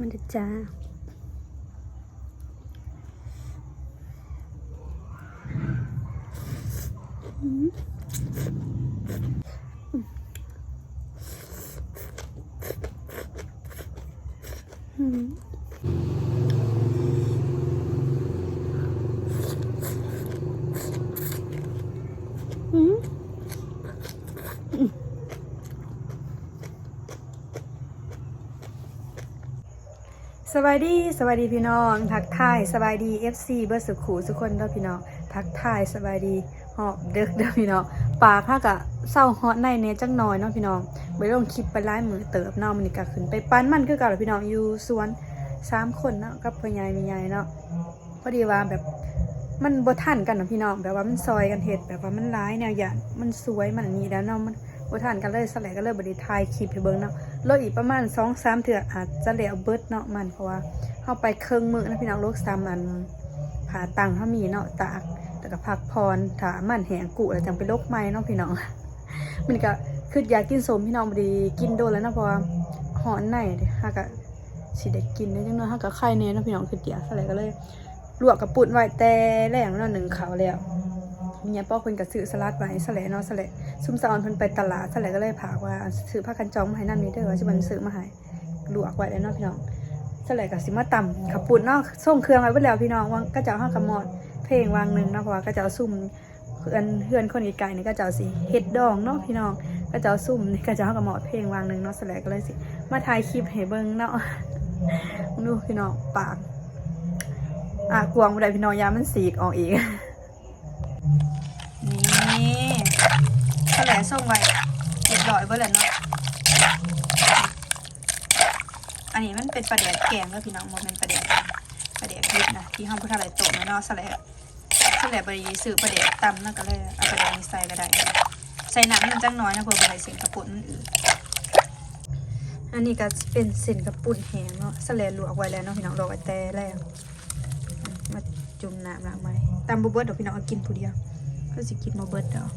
มันจะจ้าอืม สวัสดีสวัสดีพี่น้อง ทักทายสบายดี FC เบอร์สุขูสุกคนเด้อพี่น้อง ทักทายสบายดีหอบเด้อเด้อพี่น้อง ปากข้ากะเศร้าฮอตในเนจังน้อยเนาะพี่น้องไปลงคลิปไปไล่มือเติบเนาะมันก็ขึ้นไปปั้นมันคือเก่าพี่น้องอยู่สวนสามคนเนาะกับพ่อใหญ่แม่ใหญ่เนาะพอดีว่าแบบมันบ่ทันกันเนาะพี่น้องแบบว่ามันซอยกันเฮ็ดแบบว่ามันร้ายแนวอย่างมันสวยมันนี้แล้วเนาะมันบ่ทันกันเลยสลายก็เลยบ่ได้ถ่ายคลิปให้เบิ่งเนาะ รถอีกประมาณสองสามเถื่ออาจจะเหลวเบิดเนาะมันเพราะว่าเข้าไปเครื่องมือนะพี่น้องโลกซ้ำอันผ่าตังเขามีเนาะตากแต่ก็พักพรถามันแหงกุแล้วจังไปโรคใหมเนาะพี่น้อง มันก็คืออยากกินสมพี่น้องบดีกินโดนแล้วเนาะเพราะหอนในฮะก็สิได้กินได้จังเนาะฮะก็ไข่เน้เนาะพี่น้องคือเดียวอะไรก็เลยลวกกระปุ่นไว้แต่แรงเนาะหนึ่งเขาแล้วเนี่ยป้อคนก็ซื้อสลัดไว้สแลเนาะสแล ซุ่มซอนเพิ่นไปตลาดเท่าไหร่ก็เลยพากว่าซื้อผ้ากันจองมาให้นั่นนี่เด้อว่าสิมันซื้อมาให้ลวกไว้แล้วเนาะพี่น้องเท่าไหร่ก็สิมาตำขับปุ่นเนาะส่งเครื่องไว้เบิดแล้วพี่น้องวางก็จะเอาห้ากระหมอดเพลงวางหนึงเนาะเพราะว่าก็จะเอาซุ่มเพื่อนเพื่อนคนไกลๆนี่ก็จะเอาสิเฮ็ดดองเนาะพี่น้องก็จะเอาซุ่มนี่ก็จะเอากระหมอดเพลงวางหนึงเนาะเท่าไหร่ก็เลยสิมาถ่ายคลิปให้เบิ่งเนาะดูพี่น้องปากอะกวางบ่ได้พี่น้องยามันสีกออกอีก แถลส่งไว้เรียบร้อยเบิดแล้วเนาะอันนี้มันเป็นปลาแดกแกงแล้วพี่น้องมันเป็นปลาแดกปลาแดกยิบนะที่ห้องพุทธาไรโตะเนาะสแลบสแลบบริสื่อปลาแดกตำนั่นก็เลยเอาปลาแดกนี้ใส่ก็ได้ใส่น้ำให้มันจังน้อยนะเพื่อปลาไหลเส้นกระปุนมันอันนี้ก็เป็นเส้นกระปุนแห้งเนาะสแลบลวกไว้แล้วเนาะพี่น้องลวกไว้แต่แล้วมาจุ่มน้ำล้างไว้ตำบุเบิดเดี๋ยวพี่น้องกินผู้เดียวก็สิกินมาเบิดเดอก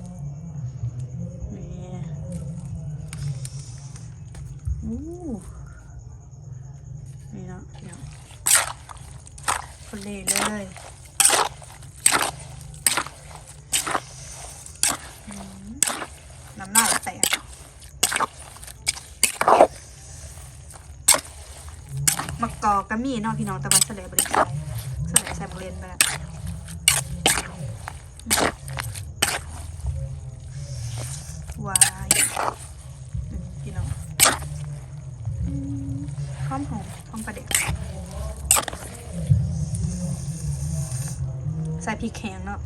นเล่เลยน้ำหน้าแตกมะกอกก็มีเนาะพี่น้องแต่ว่าสลับบริษัทสลับใส่บริเวณไปแล้วว้า พริกแข็งเนาะ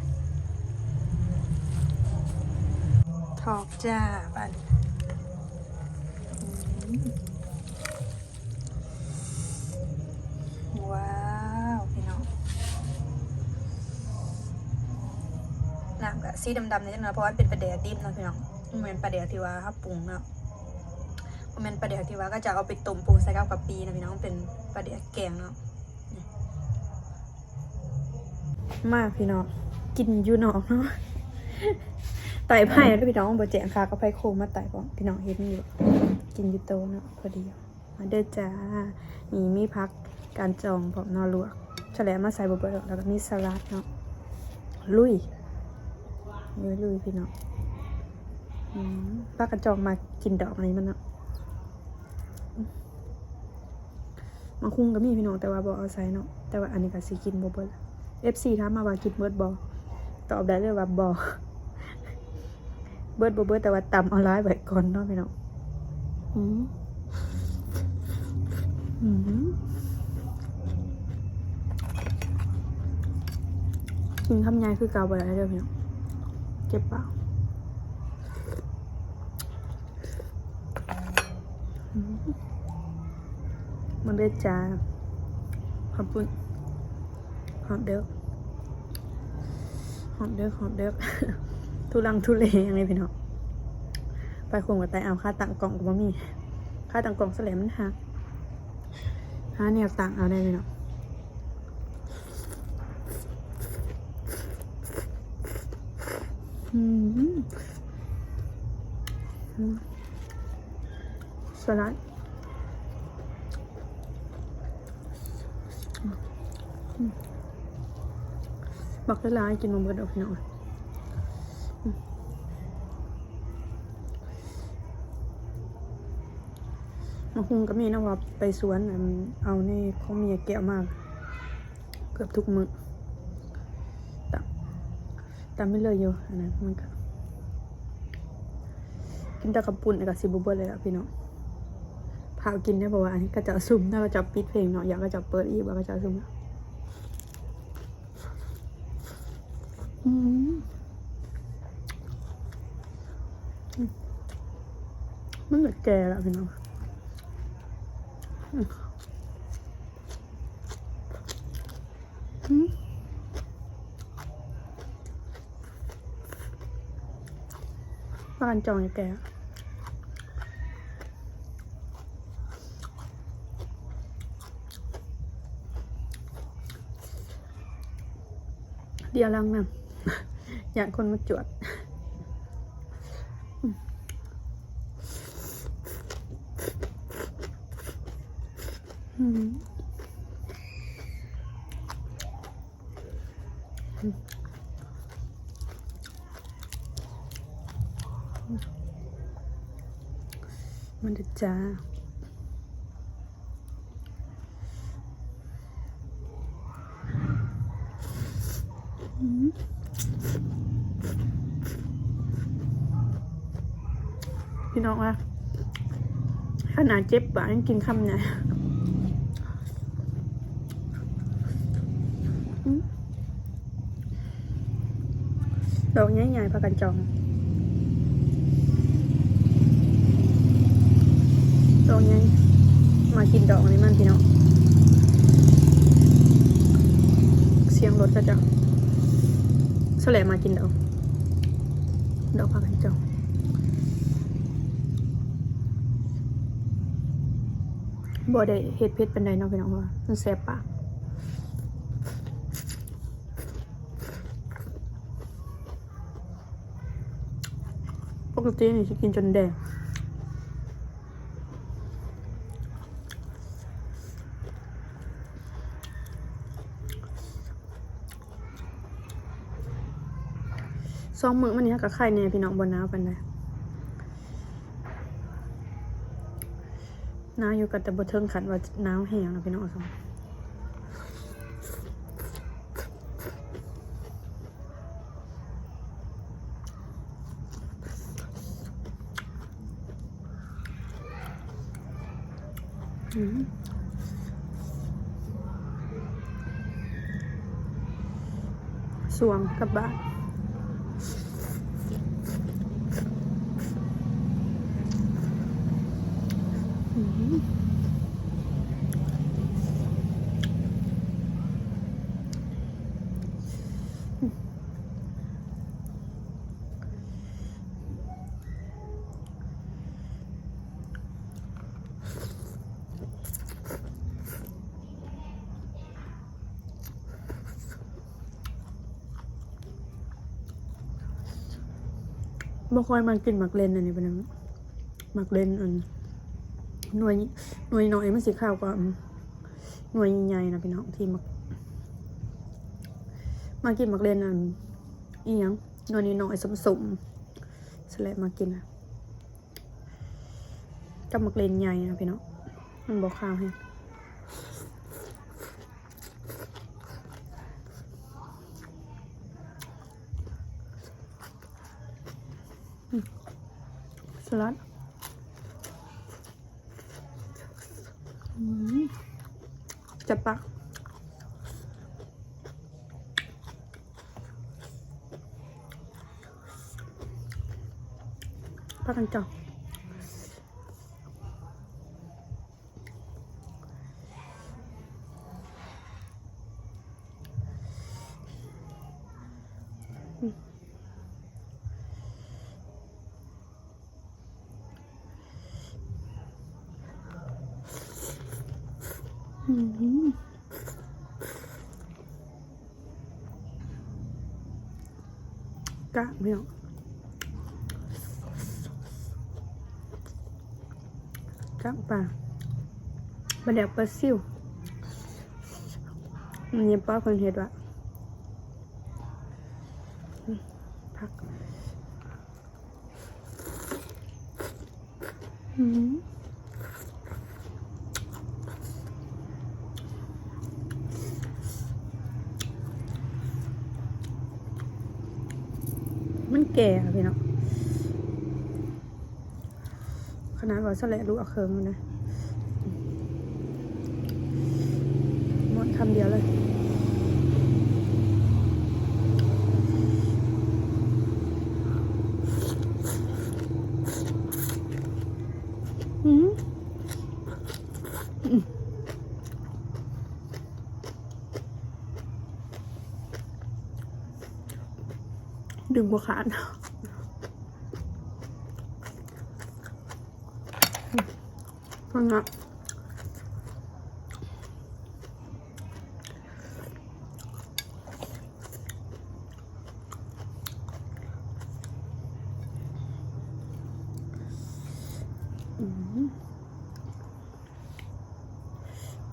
ทอกจ้าบันอืมว้าวพี่น้องน้ำกับสีดำๆนี่จังนะเพราะว่าเป็นปลาแดกดิบเนาะพี่น้องมันเป็นปลาแดกที่ว่าเขาปรุงเนาะมันเป็นปลาแดกที่ว่าก็จะเอาไปต้มปรุงใส่กับกะปินะพี่น้องเป็นปลาแดกแกงเนาะนี่ มากพี่น้อง กินอยู่นอกเนาะไต่ไผ่แล้วพี่น้องบ่แจงค่ะก็ไผ่โคมมาไต่ก่อนพี่น้องเห็นอยู่ กินอยู่โตเนาะพอดี มาเด้อจ้ามีมีพักการจองผมนอลวกแฉลงมาใส่บะเบิดแล้วก็มีสลัดเนาะ ลุยลุยลุยพี่น้องป้ากระจองมากินดอกอันนี้มันเนาะมมังคุงก็มีพี่น้องแต่ว่าบอเอาใส่เนาะแต่ว่าอันนี้ก็สิกินบ่เบิดเอ ฟซีถามมาว่ากินเบิดบอตอบได้เลยว่าบอเบิดบ่เบิดแต่ว่าตำเอาร้ายไว้ก่อนเนาะพี่น้องอืมอืมกินคำยายคือเกาบ่ได้เด้อพี่น้องเจ็บเปล่าอืมมันได้จาขอบคุณหอมเด้อ หอมเด้อหอมเด้อทุลังทุเลยังไงพี่น้องไปคงกับไตเอาค่าต่างกล่องกับมีค่าต่างกล่องแสลมนหักหาแนวต่างเอาได้พี่น้องอืมอืมสลัด บักละลายกินนมเบิดอาพี่องมาคุงก็มีนะว่าไปสวนเอาในของเมีแก้วมาก เกือบทุกมือตามตามไม่เลยอยู่อันนั้นมันก็กินแต่กับปุ่นกับซิบูเบอร์เลยอะพี่น้องพากินได้บอกว่าอันนี้ก็จะซุ่มถ้าก็จะปิดเพลงเนาะอยากก็จะเปิดอีกว่าก็จะซุ่มอะ อืมอืมมันเหมือนแก่แล้วพี่น้ อย่างคนมาจวดอืมมันจะจ้าอืม พี่น้องว่าขนาดเจ็บปากยังกินคำเนี่ยดอกใหญ่ๆพากันจองดอกใหญ่มากินดอกนี้มันพี่น้องเสียงรถก็จะแสลมากินดอก ดอกพากันจอง บ่ได้เฮ็ดเพชรเป็นไดเนาะพี่น้องว่ามันแสบปากปกตินี่จะกินจนแดงสองมือมันนี้กับไข่เนี่ยพี่น้องบนน้ำปันเล น้าอยู่กับแต่บเทิงขันว่าน้ำแห้งนะพี่น้องสองอืมสวงกับบ้านอืม บ่ค่อยมากินหมักเลนอันนี้เป็นหยังหมักเลนอันหน่วยหน่วยน้อยมันสีขาวกว่านหน่วยใหญ่ๆนะพี่น้องที่มักมากินหมักเลนอันอีหยังหน่วยน้อยๆสมๆสลัดมากินนะกับหมักเลนใหญ่นะพี่น้องมันบอกข้าวให้ ลัดอืมจับปากปักกันจ้ะ กะไม่เอากะปลาบะเดกปลาซิวมันยังป้าคนเห็ดวะอืมพักอืม มันแก่อะพี่เนาะขนาดว่าสละลูกเอาเคิงอยู่นะหมดคำเดียวเลย ดึงบัวขาดฟังอะ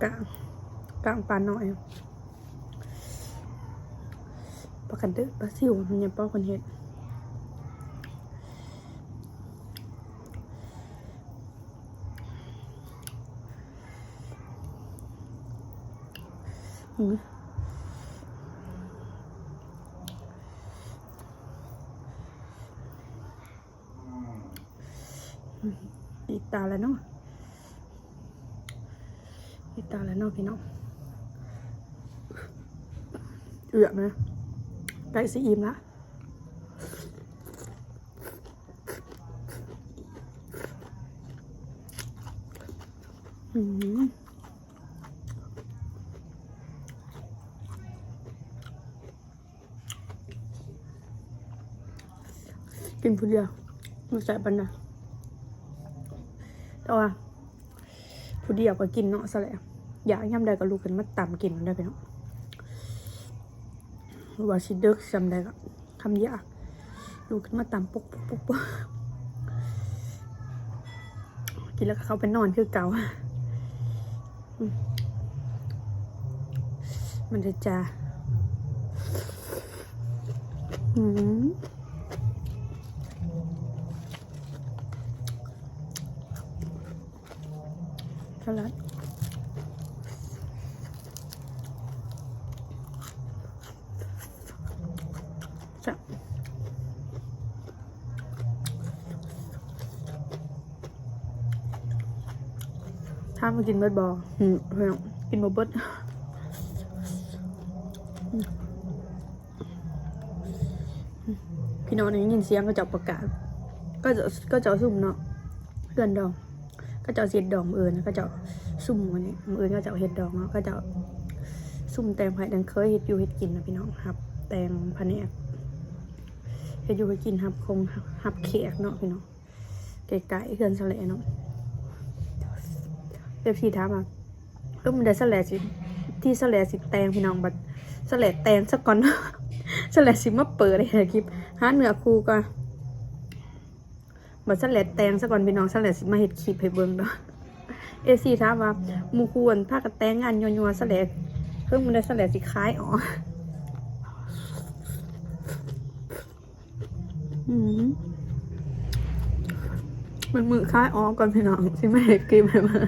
กลางกลางปลาหน่อยปลา กันเดือปลาซิวมันยังป้อคนเห็ดอืมอีตาแล้วเนาะอีตาแล้วเนาะพี่น้องเอือกนะ ใกล้สิอิ่มละอืมกินผู้เดียวไมันใส่ปันนะแต่ว่าผู้เดียวก็กินเนาะซะแล้วอยากย่ำใดก็ลูกกันมาตำกินได้ไปเนาะ ว่าชิเดึกจำได้ก็คำยากลูกกันมาตำปุ๊กปุ๊กปุ๊กปุ๊กกินแล้วก็เขาไปนอนคือเก่ามมันจะจาอืมสลัด มากินเบิดบออืมเพื่อนกินบเบิดอืมพี่น้องได้ยินเสียงก็จะประกาศ ก็จะก็จะซุ่มเนาะเพื่อนดอง ก็จะเอาเสียดดองมือเอิญก็จะซุ่มวันนี้มือเอิญก็จะเอาเห็ดดองเนาะก็จะซุ่มแตงไผ่ดังเคยเห็ดอยู่เห็ดกินนะพี่น้องครับ แตงพันแนกเห็ดอยู่เห็ดกินครับคงหับเขียกเนาะพี่น้องไก่ๆเกินสะเลเนาะ เอฟซีถามอะก็มันได้สะเลสิที่สะเลสิแตงพี่น้องบัดสะเลแตงสักก่อนสะเลสิมาเปิดเลยคลิปหาเนื้อคู่ก่อนบัดสลัดแตงซะก่อนพี่น้องสลัดสิมาเฮ็ดคลิปให้เบิ่งเนาะเอซีถามว่ามู่ควรพากันแต่งงานยัวๆสลัดเพิ่งมันได้สลัดสิคล้ายอ๋อมันมือคล้ายอ๋อก่อนพี่น้องสิมาเฮ็ดคลิปให้มา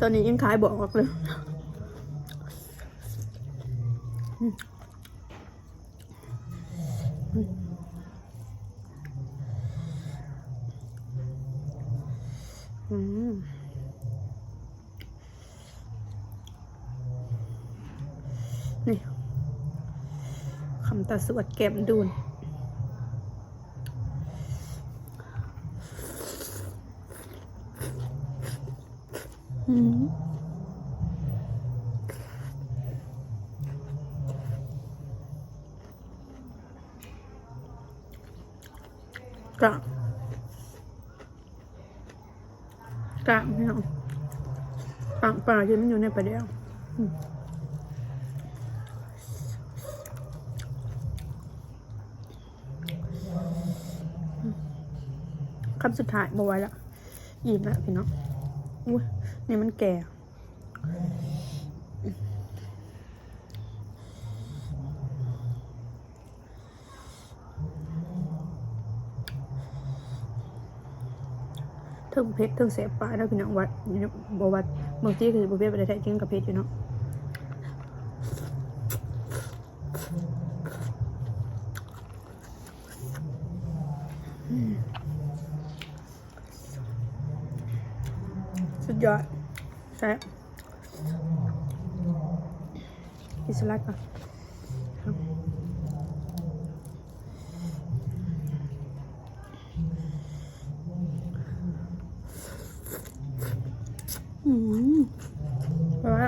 ตอนนี้ยังคล้ายบอกเลยอืมนี่คำตาสวดแก้มดูน กะกะไม่เอาปากปลาที่มันอยู่ในปลาเดียวคำสุดท้ายบอไว้ละยิ้มล้วพี่น้องอุ้ย นี่มันแก่ เทิงเพชรเทิงเสพปลาแล้วพี่น้องวัดบวัดบางทีคือประเภทประเทศกิงกับเพชรอยู่เนาะอืมสุดยอด ใช่กินสลัดก่อนครับอืมเพราะว่า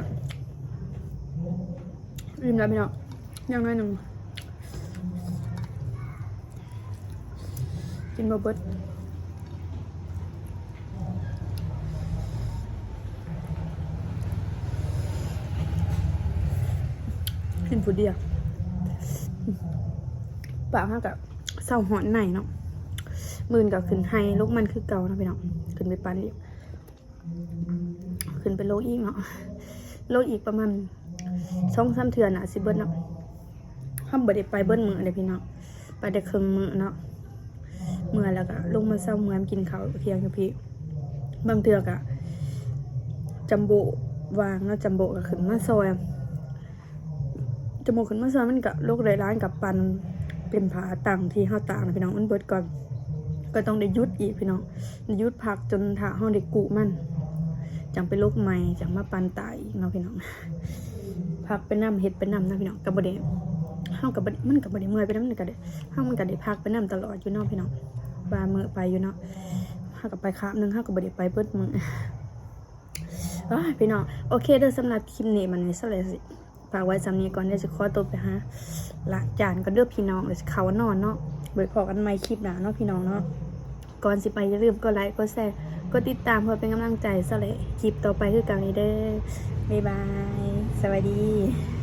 ริมแล้วพี่น้องอย่างน้อยหนึ่ง กินบะเบิดกินผู้เดียวปากห้ากับเศร้าหอนไหนเนาะมืนกับขึ้นไฮลูกมันคือเก่านะพี่น้องขึ้นไปปันอีกขึ้นไปโลอีกเนาะโลอีกประมาณสองสามเทือนอะสิเบิ้ลเนาะห้ามบด้ไปเบิ้ลมือเลยพี่น้องไปได้ครึ่งมือเนาะเมื่อแล้วก็ลงมาเศร้าเมื่อกินข้าวเที่ยงกับพี่บางเทือกอะจัมโบวางแล้วจัมโบก็ขึ้นมาซอย จมโบขึ้นมาซอมันกับโรคไรร้านกับปันเป็นผาต่างที่ห้าต่างนะพี่น้องมันเบิดก่อน ก็ต้องได้ยุดอีกพี่น้องยุดพักจนถ้าห้องได้กุมันจังเป็นโรคใหม่จังมาปันตายอีกเนาะพี่น้องพักไปน้ำเห็ดไปน้ำนะพี่น้องกับบไดห้ากับบดมันกับบไดเมื่อยไปน้ำมันกัได้ห้ามันกัได้พักไปน้ำตลอดอยู่เนาะพี่น้องบาเมื่อไปอยู่เนาะห้ากับไปคาบหนึ่งห้ากับบไดไปเบิดมืออ้ายพี่น้องโอเคเด้อสำหรับคลิปนี้มันนี้สำเร็จสิ ฝากไว้สำนีก่อนเดี๋ยวจะขอตัวไปหล้างจานก็เดือพี่น้องเดี๋ยวจะเขานอนเนาะไว้พอกันไม่คลิปหนาเนาะพี่น้องเนาะก่อนสิไปอย่าลืมกดไลค์กดแชร์กดติดตามเพื่อเป็นกำลังใจสำเลคลิปต่อไปคือกันนี้เด้อบ๊ายบาย สวัสดี